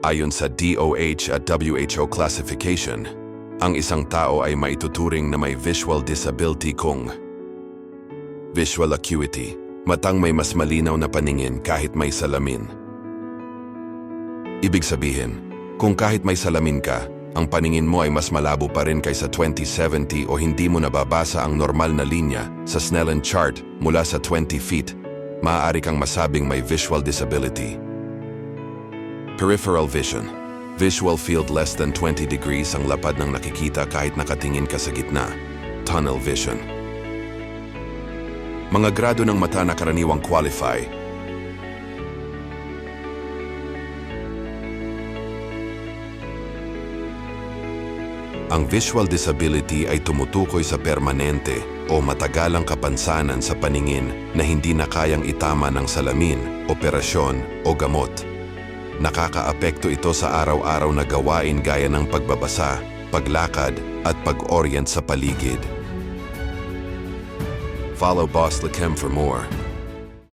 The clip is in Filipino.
Ayon sa DOH at WHO classification, ang isang tao ay maituturing na may visual disability kung Visual acuity, matang may mas malinaw na paningin kahit may salamin. Ibig sabihin, kung kahit may salamin ka, ang paningin mo ay mas malabo pa rin kaysa 2070 o hindi mo nababasa ang normal na linya sa Snellen chart mula sa 20 feet, maaari kang masabing may visual disability. Peripheral vision. Visual field less than 20 degrees ang lapad ng nakikita kahit nakatingin ka sa gitna. Tunnel vision. Mga grado ng mata na karaniwang qualify. Ang visual disability ay tumutukoy sa permanente o matagalang kapansanan sa paningin na hindi na kayang itama ng salamin, operasyon o gamot. Nakakaapekto ito sa araw-araw na gawain gaya ng pagbabasa, paglakad at pag-orient sa paligid. Follow Boss Lakem for more.